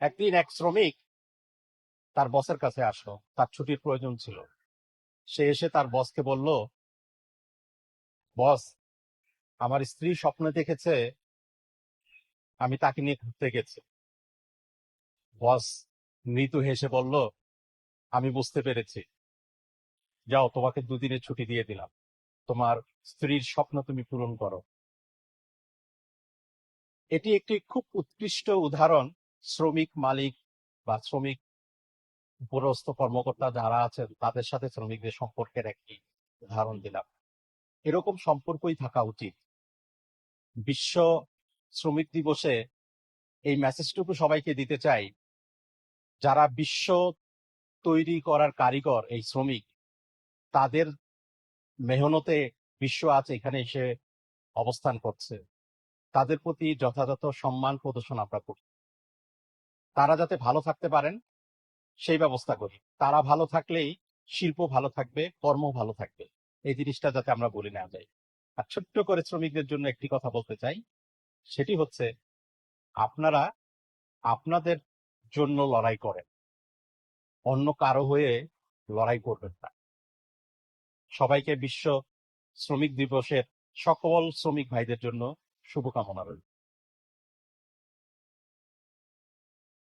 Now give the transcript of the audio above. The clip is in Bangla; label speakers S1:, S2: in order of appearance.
S1: একদিন এক শ্রমিক তার বসের কাছে আসলো। তার ছুটির প্রয়োজন ছিল। সে এসে তার বসকে বলল বস আমার স্ত্রী স্বপ্নে দেখেছে, আমি তাকে নিয়ে ঘুরতে গেছি। বস মৃদু হেসে বলল, আমি বুঝতে পেরেছি। যাও, তোমাকে দুদিনের ছুটি দিয়ে দিলাম। তোমার স্ত্রীর স্বপ্ন তুমি পূরণ করো। এটি একটি খুব উৎকৃষ্ট উদাহরণ। শ্রমিক মালিক বা শ্রমিক উপরস্থ কর্মকর্তা যারা আছেন, তাদের সাথে শ্রমিকদের সম্পর্কের একটি উদাহরণ দিলাম। এরকম সম্পর্কই থাকা উচিত। বিশ্ব শ্রমিক দিবসে এই মেসেজটুকু সবাইকে দিতে চাই, যারা বিশ্ব তৈরি করার কারিগর এই শ্রমিক, তাদের মেহনতে বিশ্ব আজ এখানে এসে অবস্থান করছে। তাদের প্রতি যথাযথ সম্মান প্রদর্শন আমরা করি তারা যাতে ভালো থাকতে পারেন, সেই ব্যবস্থা করি। তারা ভালো থাকলেই শিল্প ভালো থাকবে, কর্ম ভালো থাকবে। এই জিনিসটা যাতে আমরা বলে নেওয়া যায় আর ছোট্ট করে শ্রমিকদের জন্য একটি কথা বলতে চাই। সেটি হচ্ছে, আপনারা আপনাদের জন্য লড়াই করেন। অন্য কারও হয়ে লড়াই করবেন না। সবাইকে বিশ্ব শ্রমিক দিবসের সকল শ্রমিক ভাইদের জন্য শুভকামনা রইল।